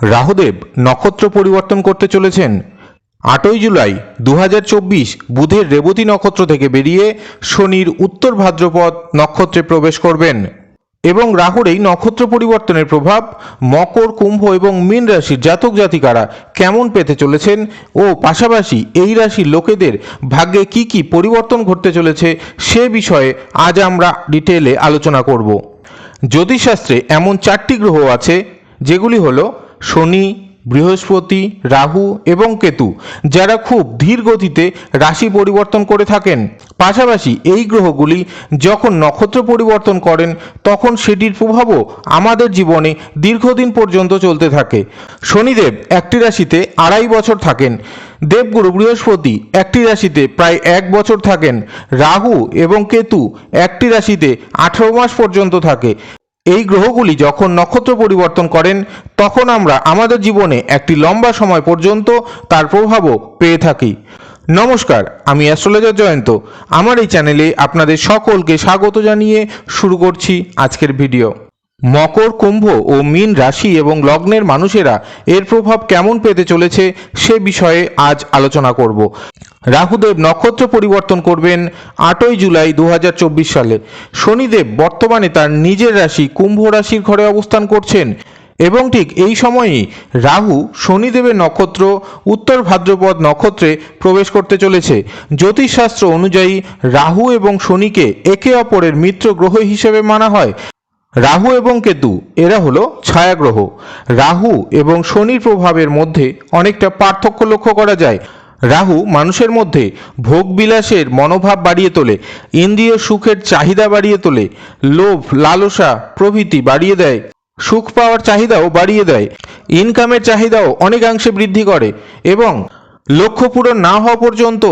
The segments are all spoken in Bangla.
রাহুদেব নক্ষত্র পরিবর্তন করতে চলেছেন। আটই জুলাই দু হাজার চব্বিশ বুধের রেবতী নক্ষত্র থেকে বেরিয়ে শনির উত্তর ভাদ্রপদ নক্ষত্রে প্রবেশ করবেন এবং রাহুর এই নক্ষত্র পরিবর্তনের প্রভাব মকর, কুম্ভ এবং মীন রাশির জাতক জাতিকারা কেমন পেতে চলেছেন ও পাশাপাশি এই রাশির লোকেদের ভাগ্যে কি কি পরিবর্তন ঘটতে চলেছে সে বিষয়ে আজ আমরা ডিটেলে আলোচনা করব। জ্যোতিষশাস্ত্রে এমন চারটি গ্রহ আছে যেগুলি হলো শনি, বৃহস্পতি, রাহু এবং কেতু, যারা খুব ধীর গতিতে রাশি পরিবর্তন করে থাকেন। পাশাপাশি এই গ্রহগুলি যখন নক্ষত্র পরিবর্তন করেন, তখন সেটির প্রভাবও আমাদের জীবনে দীর্ঘদিন পর্যন্ত চলতে থাকে। শনিদেব একটি রাশিতে আড়াই বছর থাকেন। দেবগুরু বৃহস্পতি একটি রাশিতে প্রায় এক বছর থাকেন। রাহু এবং কেতু একটি রাশিতে আঠারো মাস পর্যন্ত থাকে। এই গ্রহগুলি যখন নক্ষত্র পরিবর্তন করেন, তখন আমরা আমাদের জীবনে একটি লম্বা সময় পর্যন্ত তার প্রভাবও পেয়ে থাকি। নমস্কার, আমি অ্যাস্ট্রোলজার জয়ন্ত। আমার এই চ্যানেলে আপনাদের সকলকে স্বাগত জানিয়ে শুরু করছি আজকের ভিডিও। মকর কুম্ভ ও মীন রাশি এবং লগ্নের মানুষেরা এর প্রভাব কেমন পেতে চলেছে সে বিষয়ে আজ আলোচনা করব। রাহুদেব নক্ষত্র পরিবর্তন করবেন আটই জুলাই দু হাজার চব্বিশ সালে। শনিদেব বর্তমানে তার নিজের রাশি কুম্ভ রাশির ঘরে অবস্থান করছেন এবং ঠিক এই সময়েই রাহু শনিদেবের নক্ষত্র, উত্তর ভাদ্রপদ নক্ষত্রে প্রবেশ করতে চলেছে। জ্যোতিষশাস্ত্র অনুযায়ী রাহু এবং শনিকে একে অপরের মিত্র গ্রহ হিসেবে মানা হয়। রাহু এবং কেতু, এরা হলো ছায়াগ্রহ। রাহু এবং শনির প্রভাবের মধ্যে অনেকটা পার্থক্য লক্ষ্য করা যায়। রাহু মানুষের মধ্যে ভোগবিলাসের মনোভাব বাড়িয়ে তোলে, ইন্দ্রিয় সুখের চাহিদা বাড়িয়ে তোলে, লোভ, লালসা প্রভৃতি বাড়িয়ে দেয়, সুখ পাওয়ার চাহিদাও বাড়িয়ে দেয়, ইনকামের চাহিদাও অনেকাংশে বৃদ্ধি করে এবং লক্ষ্য পূরণ না হওয়া পর্যন্ত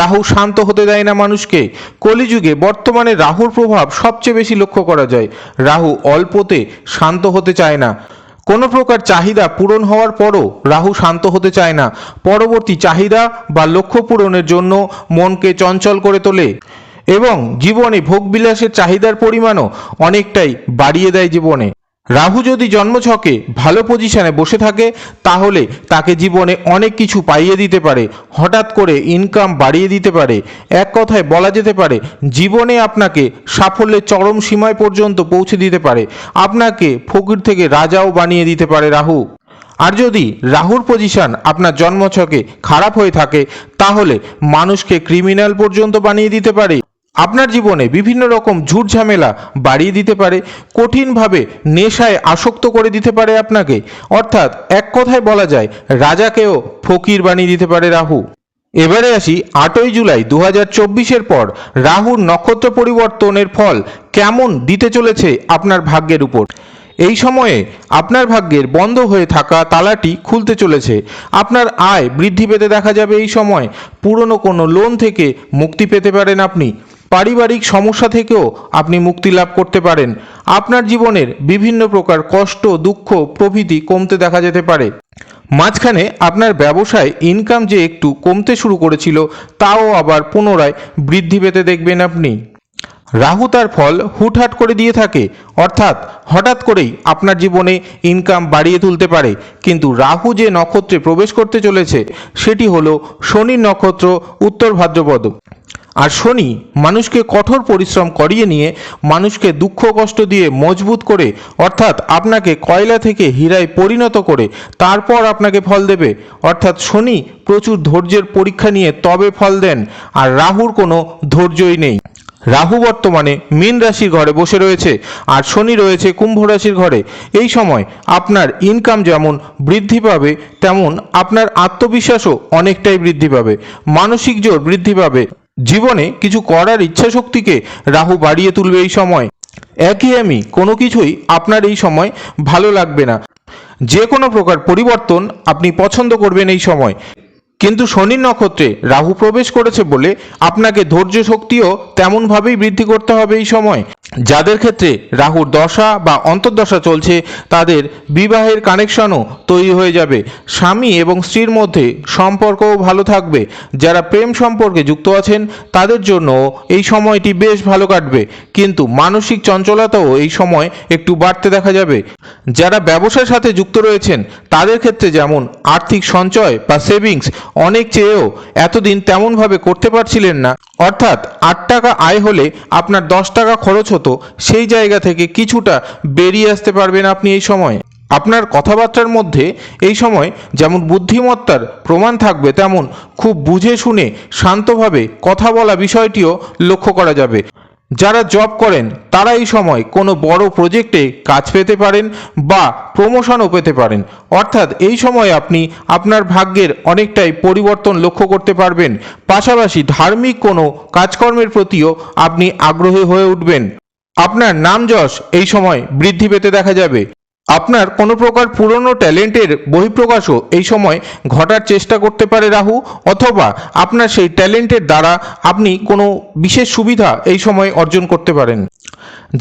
রাহু শান্ত হতে দেয় না মানুষকে। কলিযুগে বর্তমানে রাহুর প্রভাব সবচেয়ে বেশি লক্ষ্য করা যায়। রাহু অল্পতে শান্ত হতে চায় না। কোনো প্রকার চাহিদা পূরণ হওয়ার পরও রাহু শান্ত হতে চায় না। পরবর্তী চাহিদা বা লক্ষ্য পূরণের জন্য মনকে চঞ্চল করে তোলে এবং জীবনে ভোগবিলাসের চাহিদার পরিমাণও অনেকটাই বাড়িয়ে দেয় জীবনে। রাহু যদি জন্মছকে ভালো পজিশনে বসে থাকে, তাহলে তাকে জীবনে অনেক কিছু পাইয়ে দিতে পারে। হঠাৎ করে ইনকাম বাড়িয়ে দিতে পারে। এক কথায় বলা যেতে পারে, জীবনে আপনাকে সাফল্যের চরম সীমায় পর্যন্ত পৌঁছে দিতে পারে। আপনাকে ফকির থেকে রাজাও বানিয়ে দিতে পারে রাহু। আর যদি রাহুর পজিশন আপনার জন্মছকে খারাপ হয়ে থাকে, তাহলে মানুষকে ক্রিমিনাল পর্যন্ত বানিয়ে দিতে পারে। আপনার জীবনে বিভিন্ন রকম ঝুট ঝামেলা বাড়িয়ে দিতে পারে, কঠিনভাবে নেশায় আসক্ত করে দিতে পারে আপনাকে। অর্থাৎ এক কথায় বলা যায়, রাজাকেও ফকির বানিয়ে দিতে পারে রাহু। এবারে আসি আটই জুলাই দু হাজার পর রাহুর নক্ষত্র পরিবর্তনের ফল কেমন দিতে চলেছে আপনার ভাগ্যের উপর। এই সময়ে আপনার ভাগ্যের বন্ধ হয়ে থাকা তালাটি খুলতে চলেছে। আপনার আয় বৃদ্ধি পেতে দেখা যাবে এই সময়। পুরনো কোনো লোন থেকে মুক্তি পেতে পারেন আপনি। পারিবারিক সমস্যা থেকেও আপনি মুক্তি লাভ করতে পারেন। আপনার জীবনের বিভিন্ন প্রকার কষ্ট, দুঃখ, প্রভৃতি কমতে দেখা যেতে পারে। মাঝখানে আপনার ব্যবসায় ইনকাম যে একটু কমতে শুরু করেছিল, তাও আবার পুনরায় বৃদ্ধি পেতে দেখবেন আপনি। রাহু তার ফল হুটহাট করে দিয়ে থাকে, অর্থাৎ হঠাৎ করেই আপনার জীবনে ইনকাম বাড়িয়ে তুলতে পারে। কিন্তু রাহু যে নক্ষত্রে প্রবেশ করতে চলেছে, সেটি হলো শনির নক্ষত্র উত্তর ভাদ্রপদ। আর শনি মানুষকে কঠোর পরিশ্রম করিয়ে নিয়ে মানুষকে দুঃখ কষ্ট দিয়ে মজবুত করে, অর্থাৎ আপনাকে কয়লা থেকে হীরায় পরিণত করে, তারপর আপনাকে ফল দেবে। অর্থাৎ শনি প্রচুর ধৈর্যের পরীক্ষা নিয়ে তবে ফল দেন, আর রাহুর কোনো ধৈর্যই নেই। রাহু বর্তমানে মীন রাশির ঘরে বসে রয়েছে, আর শনি রয়েছে কুম্ভ রাশির ঘরে। এই সময় আপনার ইনকাম যেমন বৃদ্ধি পাবে, তেমন আপনার আত্মবিশ্বাসও অনেকটাই বৃদ্ধি পাবে। মানসিক জোর বৃদ্ধি পাবে। জীবনে কিছু করার ইচ্ছা শক্তিকে রাহু বাড়িয়ে তুলবে এই সময়। একই আমি, কোনো কিছুই আপনার এই সময় ভালো লাগবে না। যে কোনো প্রকার পরিবর্তন আপনি পছন্দ করবেন এই সময়। কিন্তু শনির নক্ষত্রে রাহু প্রবেশ করেছে বলে আপনাকে ধৈর্য শক্তিও তেমনভাবেই বৃদ্ধি করতে হবে এই সময়। যাদের ক্ষেত্রে রাহুর দশা বা অন্তর্দশা চলছে, তাদের বিবাহের কানেকশনও তৈরি হয়ে যাবে। স্বামী এবং স্ত্রীর মধ্যে সম্পর্কও ভালো থাকবে। যারা প্রেম সম্পর্কে যুক্ত আছেন, তাদের জন্য এই সময়টি বেশ ভালো কাটবে। কিন্তু মানসিক চঞ্চলতাও এই সময় একটু বাড়তে দেখা যাবে। যারা ব্যবসার সাথে যুক্ত রয়েছেন, তাদের ক্ষেত্রে যেমন আর্থিক সঞ্চয় বা সেভিংস অনেক চেয়েও এতদিন তেমনভাবে করতে পারছিলেন না। অর্থাৎ আট টাকা আয় হলে আপনার দশ টাকা খরচ হতো। সেই জায়গা থেকে কিছুটা বেরিয়ে আসতে পারবেন আপনি এই সময়। আপনার কথাবার্তার মধ্যে এই সময় যেমন বুদ্ধিমত্তার প্রমাণ থাকবে, তেমন খুব বুঝে শুনে শান্তভাবে কথা বলা বিষয়টিও লক্ষ্য করা যাবে। যারা জব করেন, তারা এই সময় কোনো বড় প্রজেক্টে কাজ পেতে পারেন বা প্রমোশনও পেতে পারেন। অর্থাৎ এই সময় আপনি আপনার ভাগ্যের অনেকটাই পরিবর্তন লক্ষ্য করতে পারবেন। পাশাপাশি ধার্মিক কোনো কাজকর্মের প্রতিও আপনি আগ্রহী হয়ে উঠবেন। আপনার নাম যশ এই সময় বৃদ্ধি পেতে দেখা যাবে। আপনার কোনো প্রকার পুরনো ট্যালেন্টের বহিঃপ্রকাশও এই সময় ঘটার চেষ্টা করতে পারে রাহু, অথবা আপনার সেই ট্যালেন্টের দ্বারা আপনি কোনো বিশেষ সুবিধা এই সময় অর্জন করতে পারেন।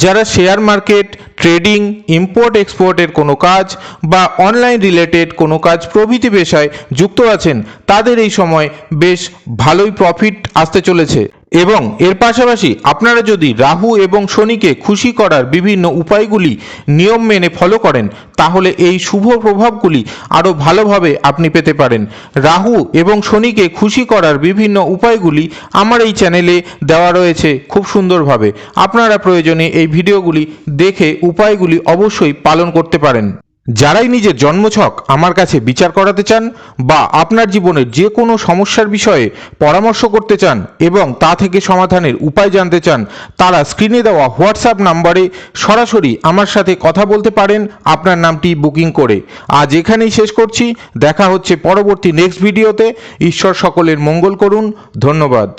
যারা শেয়ার মার্কেট ট্রেডিং ইম্পোর্ট এক্সপোর্টের কোনো কাজ বা অনলাইন রিলেটেড কোনো কাজ প্রভৃতি পেশায় যুক্ত আছেন, তাদের এই সময় বেশ ভালোই প্রফিট আসতে চলেছে। এবং এর পাশাপাশি আপনারা যদি রাহু এবং শনিকে খুশি করার বিভিন্ন উপায়গুলি নিয়ম মেনে ফলো করেন, তাহলে এই শুভ প্রভাবগুলি আরও ভালোভাবে আপনি পেতে পারেন। রাহু এবং শনিকে খুশি করার বিভিন্ন উপায়গুলি আমার এই চ্যানেলে দেওয়া রয়েছে খুব সুন্দরভাবে। আপনারা প্রয়োজনে এই ভিডিওগুলি দেখে উপায়গুলি অবশ্যই পালন করতে পারেন। যারাই নিজের জন্মছক আমার কাছে বিচার করাতে চান বা আপনার জীবনের যে কোনো সমস্যার বিষয়ে পরামর্শ করতে চান এবং তা থেকে সমাধানের উপায় জানতে চান, তারা স্ক্রিনে দেওয়া হোয়াটসঅ্যাপ নাম্বারে সরাসরি আমার সাথে কথা বলতে পারেন। আপনার নামটি বুকিং করে। আজ এখানেই শেষ করছি। দেখা হচ্ছে পরবর্তী নেক্সট ভিডিওতে ঈশ্বর সকলের মঙ্গল করুন। ধন্যবাদ।